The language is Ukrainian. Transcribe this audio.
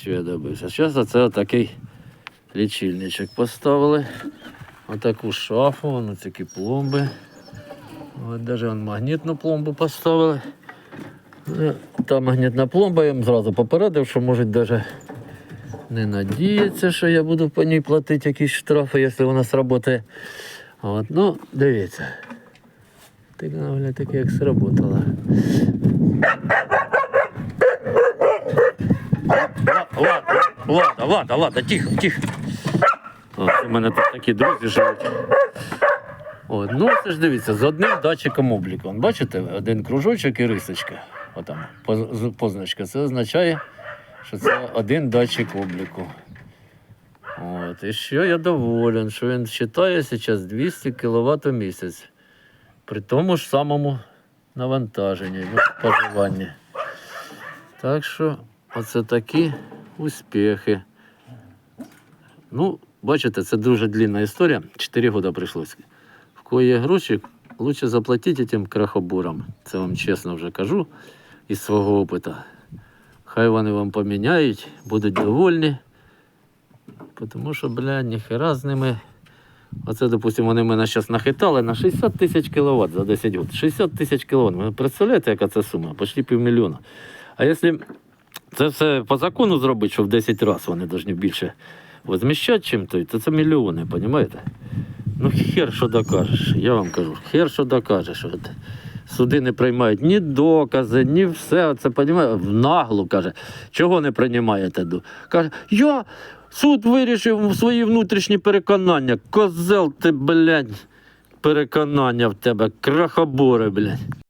Що я добився? Зараз оце отакий лічильничок поставили. Отаку шафу, вон такі пломби. От навіть магнітну пломбу поставили. Ну, Та магнітна пломба, я їм зразу попередив, що можуть навіть не надіятися, що я буду по ній платити якісь штрафи, якщо вона сработає. От, ну, дивіться. Так вона, таке як сработала. Ладно, ладно, ладно, ладно, тихо, тихо. От, у мене тут такі друзі живуть. От, ну це ж дивіться, з одним датчиком обліку. Бачите, один кружочок і рисочка. Отам, поз- позначка. Це означає, що це один датчик обліку. От, і що я доволен, що він вважає зараз 200 кВт у місяць. При тому ж самому навантаженні, ну, споживанні. Так що оце такі успіхи. Ну, бачите, це дуже длинна історія. 4 роки прийшлося. В кого є гроші, лучше заплатити тим крахобурам. Це вам чесно вже кажу із свого опиту. Хай вони вам поміняють, будуть довольні. Тому що, бля, ніхера з ними. Оце, допустимо, вони мене зараз нахитали на 60 тисяч кВт за 10 років. 60 тисяч кВт. Ви представляєте, яка це сума? Почти півмільйона. А якщо це все по закону зробити, що в 10 разів вони повинні більше возміщати, чим той, то це мільйони, розумієте? Ну, хер що докажеш, я вам кажу, хер що докажеш. От. Суди не приймають ні докази, ні все. Це в наглу каже, чого не приймаєте? Каже, я суд вирішив свої внутрішні переконання. Козел ти, блядь, переконання в тебе, крахобори, блядь.